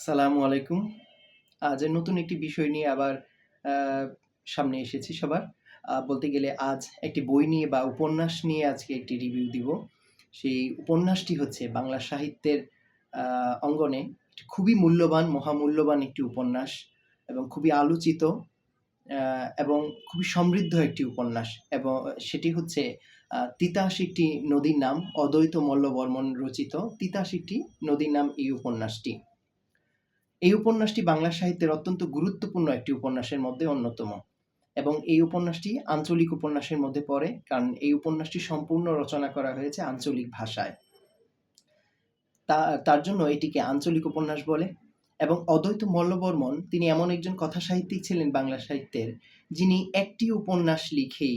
আসসালামু আলাইকুম। আজ নতুন একটি বিষয় নিয়ে আবার সামনে এসেছি সবার। বলতে গেলে আজ একটি বই নিয়ে বা উপন্যাস নিয়ে আজকে একটি রিভিউ দিব। সেই উপন্যাসটি হচ্ছে বাংলা সাহিত্যের অঙ্গনে খুবই মূল্যবান, মহামূল্যবান একটি উপন্যাস এবং খুবই আলোচিত এবং খুবই সমৃদ্ধ একটি উপন্যাস এবং সেটি হচ্ছে 'তিতাস একটি নদীর নাম' অদ্বৈত মল্লবর্মণ রচিত 'তিতাস একটি নদীর নাম' এই উপন্যাসটি। এই উপন্যাসটি বাংলা সাহিত্যের অত্যন্ত গুরুত্বপূর্ণ একটি উপন্যাসের মধ্যে অন্যতম। এবং এই উপন্যাসটি আঞ্চলিক উপন্যাসের মধ্যে পড়ে কারণ এই উপন্যাসটি সম্পূর্ণ রচনা করা হয়েছে আঞ্চলিক ভাষায়। তার জন্য এটিকে আঞ্চলিক উপন্যাস বলে। এবং অদ্বৈত মল্লবর্মন তিনি এমন একজন কথা সাহিত্যিক ছিলেন বাংলা সাহিত্যের, যিনি একটি উপন্যাস লিখেই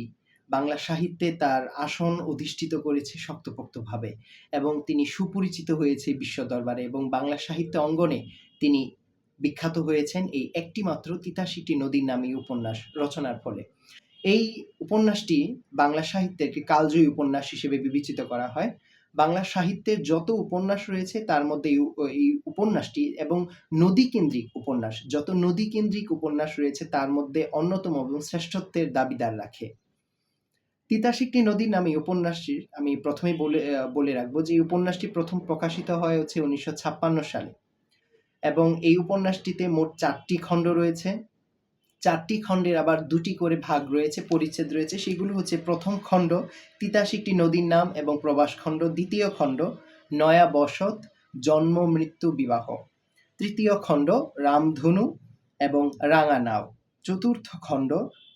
বাংলা সাহিত্যে তার আসন অধিষ্ঠিত করেছে শক্তপোক্তভাবে। এবং তিনি সুপরিচিত হয়েছে বিশ্ব দরবারে এবং বাংলা সাহিত্য অঙ্গনে তিনি বিখ্যাত হয়েছেন এই একটি মাত্র 'তিতাস একটি নদীর নাম' উপন্যাস রচনার ফলে। এই উপন্যাসটি বাংলা সাহিত্যের কালজয়ী উপন্যাস হিসেবে বিবেচিত করা হয়। বাংলা সাহিত্যের যত উপন্যাস রয়েছে তার মধ্যে এই উপন্যাসটি এবং নদীকেন্দ্রিক উপন্যাস, যত নদীকেন্দ্রিক উপন্যাস রয়েছে তার মধ্যে অন্যতম এবং শ্রেষ্ঠত্বের দাবিদার রাখে। 'তিতাস একটি নদীর নাম' উপন্যাসটির আমি ১ম এই বলে বলে রাখব যে এই উপন্যাসটি প্রথম প্রকাশিত হয় হচ্ছে ১৯৫৬ সালে এবং এই উপন্যাসটিতে মোট চারটি খণ্ড রয়েছে। চারটি খণ্ডের আবার দুটি করে ভাগ রয়েছে, পরিচ্ছেদ রয়েছে। সেগুলো হচ্ছে প্রথম খণ্ড 'তিতাস একটি নদীর নাম' এবং প্রবাস খণ্ড, দ্বিতীয় খণ্ড 'নয়া বসত, জন্ম মৃত্যু বিবাহ', তৃতীয় খণ্ড 'রামধনু' এবং 'রাঙা নাও', চতুর্থ খণ্ড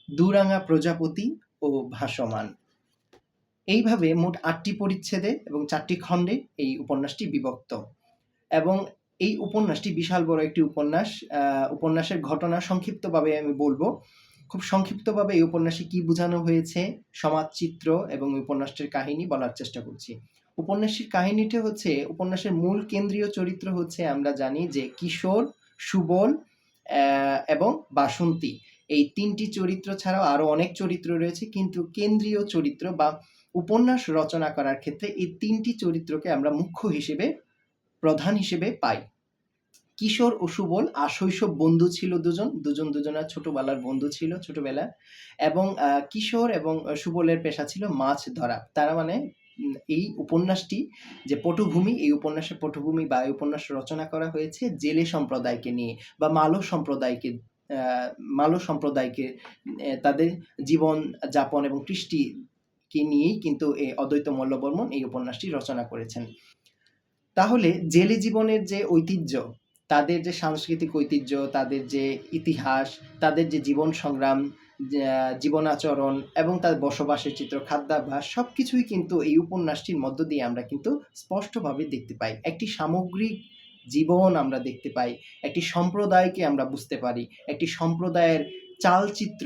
'দুরাঙা প্রজাপতি ও ভাসমান'। এইভাবে মোট আটটি পরিচ্ছেদে এবং চারটি খণ্ডে এই উপন্যাসটি বিভক্ত এবং এই উপন্যাসটি বিশাল বড় একটি উপন্যাস। উপন্যাসের ঘটনা সংক্ষিপ্তভাবে আমি বলব খুব সংক্ষিপ্তভাবে এই উপন্যাসে কি বোঝানো হয়েছে, সমাজচিত্র এবং উপন্যাসটির কাহিনী বলার চেষ্টা করছি। উপন্যাসটির কাহিনীটি হচ্ছে উপন্যাসের মূল কেন্দ্রীয় চরিত্র হচ্ছে আমরা জানি যে কিশোর, সুবল এবং বাসন্তী। এই তিনটি চরিত্র ছাড়াও আরও অনেক চরিত্র রয়েছে কিন্তু কেন্দ্রীয় চরিত্র বা উপন্যাস রচনা করার ক্ষেত্রে এই তিনটি চরিত্রকে আমরা মুখ্য হিসেবে প্রধান হিসেবে পাই। কিশোর ও সুবল আর শৈশব বন্ধু ছিল দুজন। দুজন দুজনার ছোটবেলার বন্ধু ছিল ছোটবেলায় এবং কিশোর এবং সুবলের পেশা ছিল মাছ ধরা। তারা মানে এই উপন্যাসটি যে পটভূমি, এই উপন্যাসের পটভূমি বা এই উপন্যাস রচনা করা হয়েছে জেলে সম্প্রদায়কে নিয়ে বা মালৌ সম্প্রদায়কে আ মালৌ সম্প্রদায়কে তাদের জীবন যাপন এবং কৃষ্টিকে নিয়েই কিন্তু এই অদ্বৈত মল্লবর্মণ এই উপন্যাসটি রচনা করেছেন। তাহলে জেলে জীবনের যে ঐতিহ্য, তাদের যে সাংস্কৃতিক ঐতিহ্য, তাদের যে ইতিহাস, তাদের যে জীবন সংগ্রাম, জীবনাচরণ এবং তাদের বসবাসের চিত্র, খাদ্যাভ্যাস সব কিছুই কিন্তু এই উপন্যাসটির মধ্য দিয়ে আমরা কিন্তু স্পষ্টভাবে দেখতে পাই। একটি সামগ্রিক জীবন আমরা দেখতে পাই। একটি সম্প্রদায়কে আমরা বুঝতে পারি। একটি সম্প্রদায়ের চালচিত্র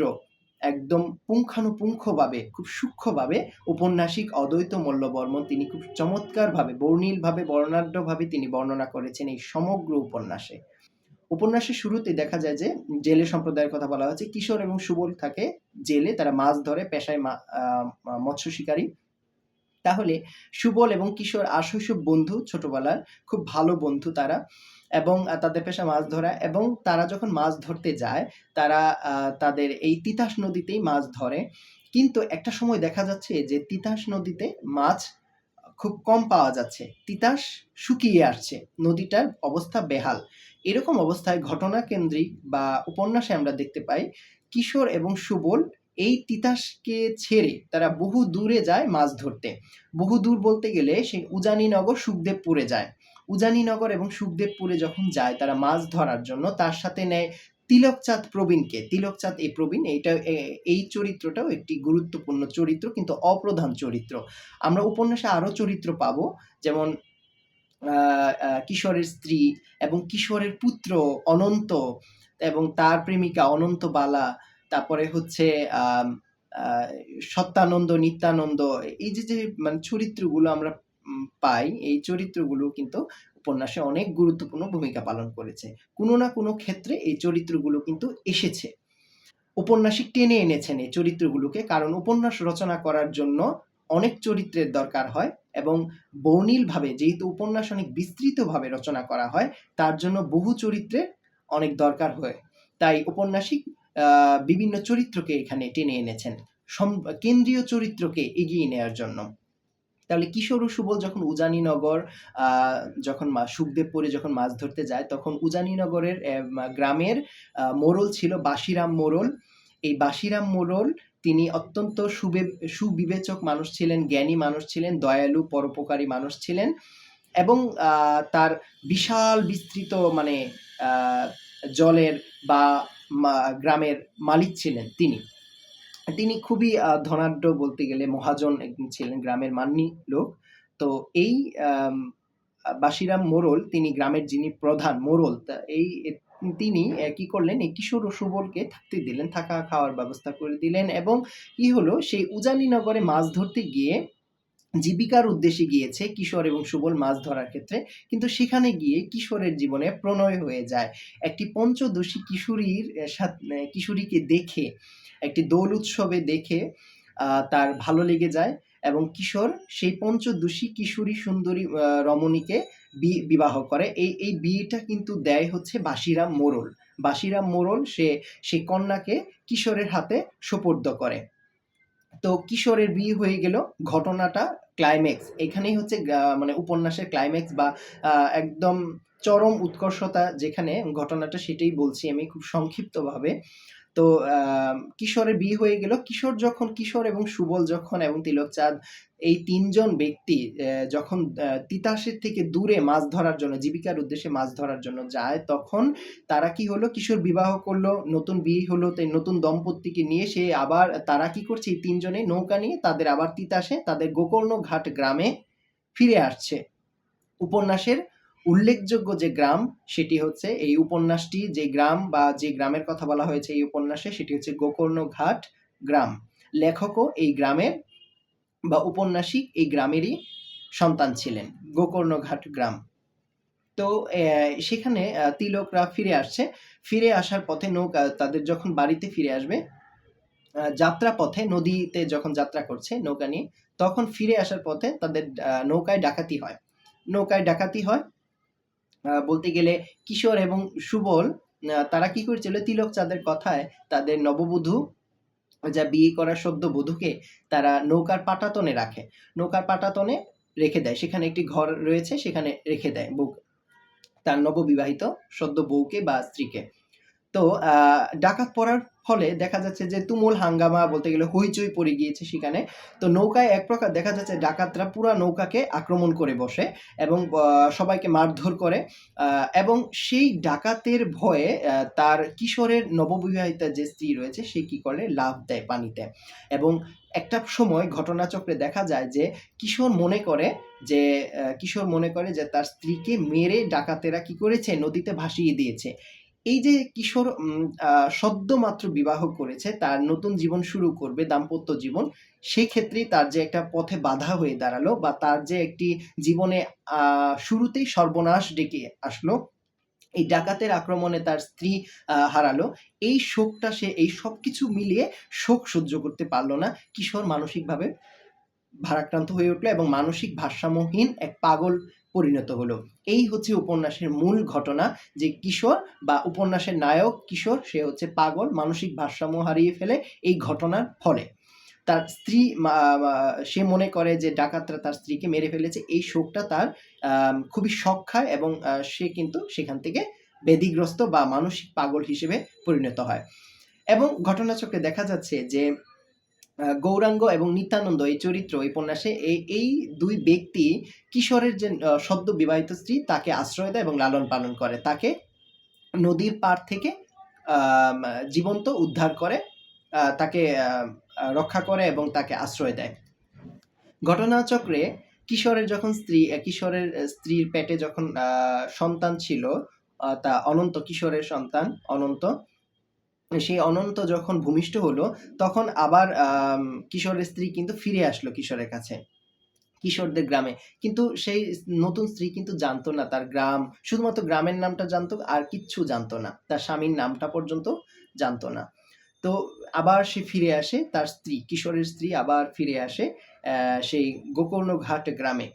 একদম পুঙ্খানুপুঙ্খভাবে, খুব সূক্ষ্মভাবে ঔপন্যাসিক অদ্বৈত মল্লবর্মণ তিনি খুব চমৎকারভাবে, বর্ণিলভাবে, বর্ণাঢ্যভাবে তিনি বর্ণনা করেছেন এই সমগ্র উপন্যাসে। উপন্যাসের শুরুতে দেখা যায় যে জেলে সম্প্রদায়ের কথা বলা হয়েছে। কিশোর এবং সুবল থাকে জেলে, তারা মাছ ধরে, পেশায় মৎস্য শিকারী। তাহলে সুবল এবং কিশোর আশৈশব বন্ধু ছোটবেলার, খুব ভালো বন্ধু তারা এবং তাদের পেশা মাছ ধরা এবং তারা যখন মাছ ধরতে যায় তারা তাদের এই তিতাস নদীতেই মাছ ধরে। কিন্তু একটা সময় দেখা যাচ্ছে যে তিতাস নদীতে মাছ খুব কম পাওয়া যাচ্ছে। তিতাস শুকিয়ে আসছে। নদীটার অবস্থা বেহাল। এরকম অবস্থায় ঘটনাকেন্দ্রিক বা উপন্যাসে আমরা দেখতে পাই কিশোর এবং সুবল এই তিতাসকে ছেড়ে তারা বহু দূরে যায় মাছ ধরতে। বহু দূর বলতে গেলে সেই উজানিনগর, সুখদেবপুরে যায়। উজানিনগর এবং সুখদেবপুরে যখন যায় তারা মাছ ধরার জন্য তার সাথে নেয় তিলকচাঁদ প্রবীণকে। তিলকচাঁদ এই প্রবীণ এইটা এই চরিত্রটাও একটি গুরুত্বপূর্ণ চরিত্র কিন্তু অপ্রধান চরিত্র। আমরা উপন্যাসে আরও চরিত্র পাবো যেমন কিশোরের স্ত্রী এবং কিশোরের পুত্র অনন্ত এবং তার প্রেমিকা অনন্তবালা, তারপরে হচ্ছে সত্যানন্দ, নিত্যানন্দ এই যে, যে মানে চরিত্রগুলো আমরা পাই, এই চরিত্রগুলো কিন্তু উপন্যাসে অনেক গুরুত্বপূর্ণ ভূমিকা পালন করেছে। কোনো না কোনো ক্ষেত্রে এই চরিত্রগুলো কিন্তু এসেছে। উপন্যাসিক টেনে এনেছেন এই চরিত্রগুলোকে কারণ উপন্যাস রচনা করার জন্য অনেক চরিত্রের দরকার হয় এবং বর্ণিলভাবে যেহেতু উপন্যাস অনেক বিস্তৃতভাবে রচনা করা হয় তার জন্য বহু চরিত্রের অনেক দরকার হয় তাই উপন্যাসিক বিভিন্ন চরিত্রকে এখানে টেনে এনেছেন কেন্দ্রীয় চরিত্রকে এগিয়ে নেওয়ার জন্য তাহলে কিশোর ও সুবল যখন উজানিনগর যখন মা- সুখদেবপুরে যখন মাছ ধরতে যায়, তখন উজানিনগরের গ্রামের মোড়ল ছিল বাসিরাম মোড়ল। এই বাসিরাম মোড়ল তিনি অত্যন্ত সুবে, সুবিবেচক মানুষ ছিলেন, জ্ঞানী মানুষ ছিলেন, দয়ালু, পরোপকারী মানুষ ছিলেন এবং তার বিশাল বিস্তৃত মানে জলের বা গ্রামের মালিক ছিলেন তিনি। তিনি খুবই ধনাঢ্য বলতে গেলে মহাজন ছিলেন গ্রামের মান্যী লোক। তো এই বাসিরাম মোড়ল তিনি গ্রামের যিনি প্রধান মোড়ল তা এই তিনি কি করলেন? এই কিশোর ও সুবলকে থাকতে দিলেন, থাকা খাওয়ার ব্যবস্থা করে দিলেন এবং কি হলো? সেই উজানিনগরে মাছ ধরতে গিয়ে জীবিকার উদ্দেশ্যে গিয়েছে কিশোর এবং সুবল মাছ ধরার ক্ষেত্রে। কিন্তু সেখানে গিয়ে কিশোরের জীবনে প্রণয় হয়ে যায়। একটি পঞ্চদশী কিশোরীর কিশোরীকে দেখে একটি দোল উৎসবে দেখে তার ভালো লেগে যায় এবং কিশোর সেই পঞ্চদশী কিশোরী সুন্দরী রমণীকে বিবাহ করে। এই এই বিয়েটা কিন্তু দেয় হচ্ছে বাসিরাম মোরল। বাসিরাম মোরল সে সেই কন্যাকে কিশোরের হাতে সোপর্দ করে। তো কিশোরের বিয়ে হয়ে গেল, ঘটনাটা ক্লাইম্যাক্স এখানেই হচ্ছে মানে উপন্যাসের ক্লাইম্যাক্স বা একদম চরম উৎকর্ষতা যেখানে ঘটনাটা সেটাই বলছি আমি খুব সংক্ষিপ্তভাবে। তো কিশোরের বিয়ে হয়ে গেল। কিশোর যখন, কিশোর এবং সুবল যখন এবং তিলকচাঁদ, এই তিনজন ব্যক্তি যখন তিতাসের থেকে দূরে মাছ ধরার জন্য, জীবিকার উদ্দেশ্যে মাছ ধরার জন্য যায়, তখন তারা কি হলো? কিশোর বিবাহ করল, নতুন বিয়ে হলো, তাই নতুন দম্পতিকে নিয়ে সে আবার, তারা কি করছে? এই তিনজনে নৌকা নিয়ে তাদের আবার তিতাসে, তাদের গোকর্ণ ঘাট গ্রামে ফিরে আসছে। উপন্যাসের উল্লেখযোগ্য যে গ্রাম, সেটি হচ্ছে এই উপন্যাসটি, যে গ্রাম বা যে গ্রামের কথা বলা হয়েছে এই উপন্যাসে, সেটি হচ্ছে গোকর্ণ ঘাট গ্রাম। লেখকও এই গ্রামের বা উপন্যাসিক এই গ্রামেরই সন্তান ছিলেন, গোকর্ণঘাট গ্রাম। তো সেখানে তিলকরা ফিরে আসছে। ফিরে আসার পথে নৌকা, তাদের যখন বাড়িতে ফিরে আসবে যাত্রা পথে নদীতে যখন যাত্রা করছে নৌকা নিয়ে, তখন ফিরে আসার পথে তাদের নৌকায় ডাকাতি হয়। নৌকায় ডাকাতি হয় বলতে গেলে কিশোর এবং সুবল তারা কি করেছিল? তিলক চাঁদের কথায় তাদের নববধূ, যা বিয়ে করার সদ্য বধূকে তারা নৌকার পাটাতনে রাখে। নৌকার পাটাতনে রেখে দেয়। সেখানে একটি ঘর রয়েছে, সেখানে রেখে দেয় বউ। তার নববিবাহিত সদ্য বউকে বা স্ত্রীকে। তো ডাকাত পড়ার ফলে দেখা যাচ্ছে যে তুমুল হাঙ্গামা বলতে গেলে হইচই পড়ে গিয়েছে সেখানে। তো নৌকায় এক প্রকার দেখা যাচ্ছে ডাকাতরা পুরা নৌকাকে আক্রমণ করে বসে এবং সবাইকে মারধর করে। এবং সেই ডাকাতের ভয়ে তার কিশোরের নববিবাহিতা যে স্ত্রী রয়েছে সে কি করে? লাভ দেয় পানিতে। এবং একটা সময় ঘটনাচক্রে দেখা যায় যে কিশোর মনে করে যে কিশোর মনে করে যে তার স্ত্রীকে মেরে ডাকাতেরা কি করেছে? নদীতে ভাসিয়ে দিয়েছে। এই যে কিশোর উম, আহ, সদ্যমাত্র বিবাহ করেছে তার নতুন জীবন শুরু করবে দাম্পত্য জীবন সেই ক্ষেত্রেই তার যে একটা পথে বাধা হয়ে দাঁড়াল বা তার যে একটি জীবনে শুরুতেই সর্বনাশ ডেকে আসলো এই ডাকাতের আক্রমণে তার স্ত্রী হারালো এই শোকটা সে এই সব কিছু মিলিয়ে শোক সহ্য করতে পারল না। কিশোর মানসিকভাবে ভারাক্রান্ত হয়ে উঠল এবং মানসিক ভারসাম্যহীন এক পাগল পরিণত হলো। এই হচ্ছে উপন্যাসের মূল ঘটনা যে কিশোর বা উপন্যাসের নায়ক কিশোর, সে হচ্ছে পাগল, মানসিক ভারসাম্য হারিয়ে ফেলে এই ঘটনার ফলে। তার স্ত্রী সে মনে করে যে ডাকাতরা তার স্ত্রীকে মেরে ফেলেছে, এই শোকটা তার খুবই শখ খায় এবং সে কিন্তু সেখান থেকে বেদিগ্রস্ত বা মানসিক পাগল হিসেবে পরিণত হয়। এবং ঘটনাচক্রে দেখা যাচ্ছে যে গৌরাঙ্গ এবং নিত্যানন্দ এই চরিত্র উপন্যাসে এই দুই ব্যক্তি কিশোরের যে সদ্য বিবাহিত স্ত্রী, তাকে আশ্রয় দেয় এবং লালন পালন করে। তাকে নদীর পার থেকে জীবন্ত উদ্ধার করে তাকে রক্ষা করে এবং তাকে আশ্রয় দেয়। ঘটনাচক্রে কিশোরের যখন স্ত্রী কিশোরের স্ত্রীর পেটে যখন সন্তান ছিল তা অনন্ত কিশোরের সন্তান, অনন্ত সেই অনন্ত যখন ভূমিষ্ঠ হলো, তখন আবার কিশোরের স্ত্রী কিন্তু ফিরে আসলো কিশোরের কাছে, কিশোরদের গ্রামে। কিন্তু সেই নতুন স্ত্রী কিন্তু জানতো না তার গ্রাম, শুধুমাত্র গ্রামের নামটা জানতো, আর কিচ্ছু জানতো না। তার স্বামীর নামটা পর্যন্ত জানতো না। তো আবার সে ফিরে আসে তার স্ত্রী, কিশোরের স্ত্রী আবার ফিরে আসে সেই গোকর্ণঘাট গ্রামে।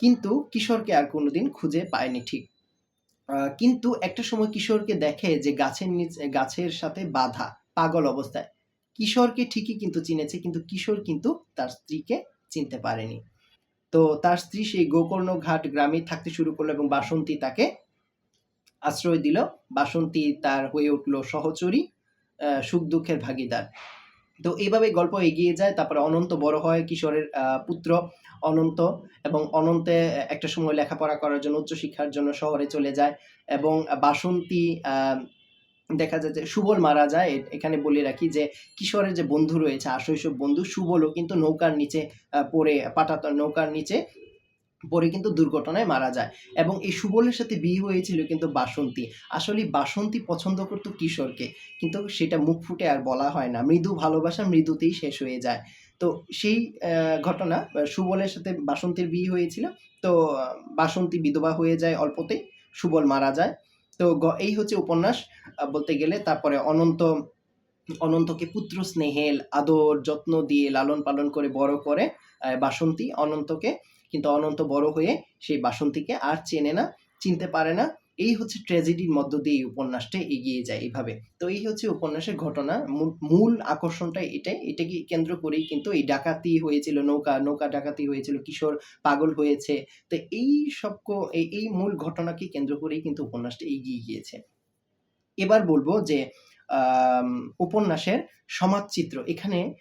কিন্তু কিশোরকে আর কোনোদিন খুঁজে পায়নি ঠিক কিন্তু একটা সময় কিশোরকে দেখে যে গাছের নিচে, গাছের সাথে বাধা, পাগল অবস্থায়। কিশোরকে ঠিকই কিন্তু চিনেছে, কিন্তু কিশোর কিন্তু তার স্ত্রীকে চিনতে পারেনি। তো তার স্ত্রী সেই গোকর্ণ ঘাট গ্রামে থাকতে শুরু করল এবং বাসন্তী তাকে আশ্রয় দিল। বাসন্তী তার হয়ে উঠল সহচরী সুখ দুঃখের ভাগিদার। তো এইভাবে গল্প এগিয়ে যায়, তারপরে অনন্ত বড় হয়, কিশোরের পুত্র অনন্ত এবং অনন্তে একটা সময় লেখাপড়া করার জন্য, উচ্চশিক্ষার জন্য শহরে চলে যায় এবং বাসন্তী দেখা যায় যে সুবল মারা যায়। এখানে বলে রাখি যে কিশোরের যে বন্ধু রয়েছে, আশৈশব বন্ধু, সুবলও কিন্তু নৌকার নিচে পড়ে, পাটাতন নৌকার নিচে পরে কিন্তু দুর্ঘটনায় মারা যায়। এবং এই সুবলের সাথে বিয়ে হয়েছিল কিন্তু বাসন্তী। আসলে বাসন্তী পছন্দ করতো কিশোরকে। কিন্তু সেটা মুখ ফুটে আর বলা হয় না। মৃদু ভালোবাসা মৃদুতেই শেষ হয়ে যায়। তো সেই ঘটনা সুবলের সাথে বাসন্তীর বিয়ে হয়েছিল। তো বাসন্তী বিধবা হয়ে যায় অল্পতেই। সুবল মারা যায়। তো এই হচ্ছে উপন্যাস। বলতে গেলে তারপরে অনন্ত, অনন্তকে পুত্র স্নেহেল, আদর, যত্ন দিয়ে লালন পালন করে বড় করে বাসন্তী অনন্তকে। কিন্তু অনন্ত বড় হয়ে সেই বাসন্তীকে আর চেনে না, চিনতে পারে না। এই হচ্ছে ট্র্যাজেডির মধ্য দিয়ে এই উপন্যাসটা এগিয়ে যায় এইভাবে তো এই হচ্ছে উপন্যাসের ঘটনা। মূল- আকর্ষণটা এটাই এটাকে কেন্দ্র করেই কিন্তু এই ডাকাতি হয়েছিল, নৌকা নৌকা ডাকাতি হয়েছিল, কিশোর পাগল হয়েছে। তো এই সব এই মূল ঘটনাকে কেন্দ্র করেই কিন্তু উপন্যাসটা এগিয়ে গিয়েছে। এবার বলব যে উপন্যাসের সমাজচিত্র। এখানে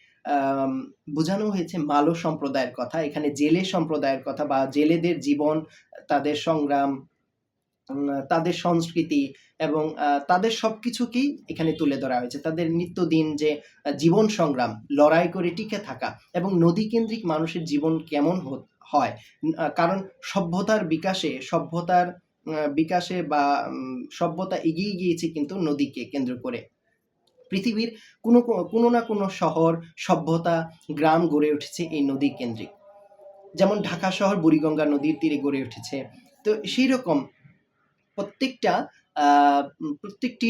বোঝানো হয়েছে মালো সম্প্রদায়ের কথা। এখানে জেলে সম্প্রদায়ের কথা বা জেলেদের জীবন, তাদের সংগ্রাম তাদের সংস্কৃতি এবং তাদের সবকিছুকেই এখানে তুলে ধরা হয়েছে। তাদের নিত্যদিন যে জীবন সংগ্রাম, লড়াই করে টিকে থাকা এবং নদী কেন্দ্রিক মানুষের জীবন কেমন হয়। কারণ সভ্যতার বিকাশে সভ্যতার বিকাশে বা সভ্যতা এগিয়ে গিয়েছে কিন্তু নদীকে কেন্দ্র করে। পৃথিবীর কোনো কোনো না কোনো শহর, সভ্যতা, গ্রাম গড়ে উঠেছে এই নদী কেন্দ্রিক। যেমন ঢাকা শহর, বুড়িগঙ্গা নদীর তীরে গড়ে উঠেছে। তো সেই রকম প্রত্যেকটা প্রত্যেকটি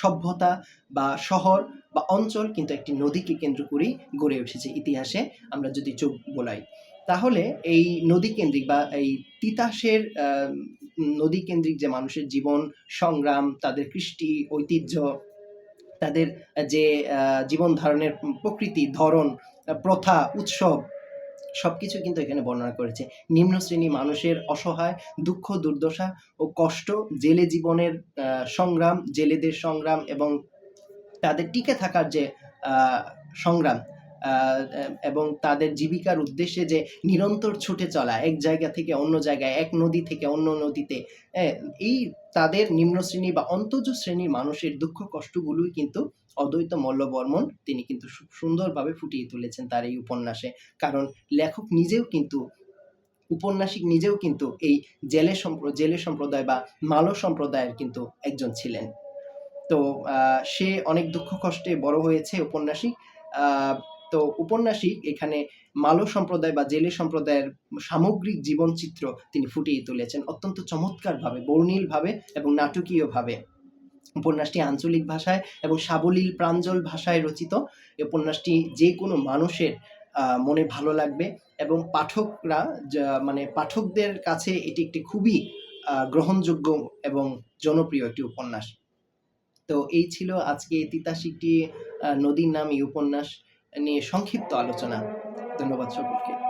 সভ্যতা বা শহর বা অঞ্চল কিন্তু একটি নদীকে কেন্দ্র করেই গড়ে উঠেছে ইতিহাসে। আমরা যদি চোখ বোলাই, তাহলে এই নদী কেন্দ্রিক বা এই তিতাসের নদী কেন্দ্রিক যে মানুষের জীবন, সংগ্রাম, তাদের কৃষ্টি, ঐতিহ্য তাদের যে জীবন ধারণের প্রকৃতি ধরন প্রথা উৎসব সবকিছু কিন্তু এখানে বর্ণনা করেছে। নিম্ন শ্রেণি মানুষের অসহায় দুঃখ দুর্দশা ও কষ্ট জেলে জীবনের সংগ্রাম জেলেদের সংগ্রাম এবং তাদের টিকে থাকার যে সংগ্রাম এবং তাদের জীবিকার উদ্দেশ্যে যে নিরন্তর ছুটে চলা এক জায়গা থেকে অন্য জায়গায় এক নদী থেকে অন্য নদীতে হ্যাঁ, এই তাদের নিম্ন শ্রেণি বা অন্তজ শ্রেণির মানুষের দুঃখ কষ্টগুলোই কিন্তু অদ্বৈত মল্লবর্মন তিনি কিন্তু সুন্দরভাবে ফুটিয়ে তুলেছেন তার এই উপন্যাসে। কারণ লেখক নিজেও কিন্তু, উপন্যাসিক নিজেও কিন্তু এই জেলে জেলে সম্প্রদায় বা মালো সম্প্রদায়ের কিন্তু একজন ছিলেন। তো সে অনেক দুঃখ কষ্টে বড় হয়েছে উপন্যাসিক। তো উপন্যাসিক এখানে মালো সম্প্রদায় বা জেলে সম্প্রদায়ের সামগ্রিক জীবনচিত্র তিনি ফুটিয়ে তুলেছেন অত্যন্ত চমৎকারভাবে, বর্ণিলভাবে এবং নাটকীয়ভাবে। উপন্যাসটি আঞ্চলিক ভাষায় এবং সাবলীল প্রাঞ্জল ভাষায় রচিত। উপন্যাসটি যে কোনো মানুষের মনে ভালো লাগবে এবং পাঠকরা মানে পাঠকদের কাছে এটি একটি খুবই গ্রহণযোগ্য এবং জনপ্রিয় একটি উপন্যাস। তো এই ছিল আজকে তিতাসিকটি নদীর নাম এই উপন্যাস। নিয়ে সংক্ষিপ্ত আলোচনা। ধন্যবাদ সকলকে।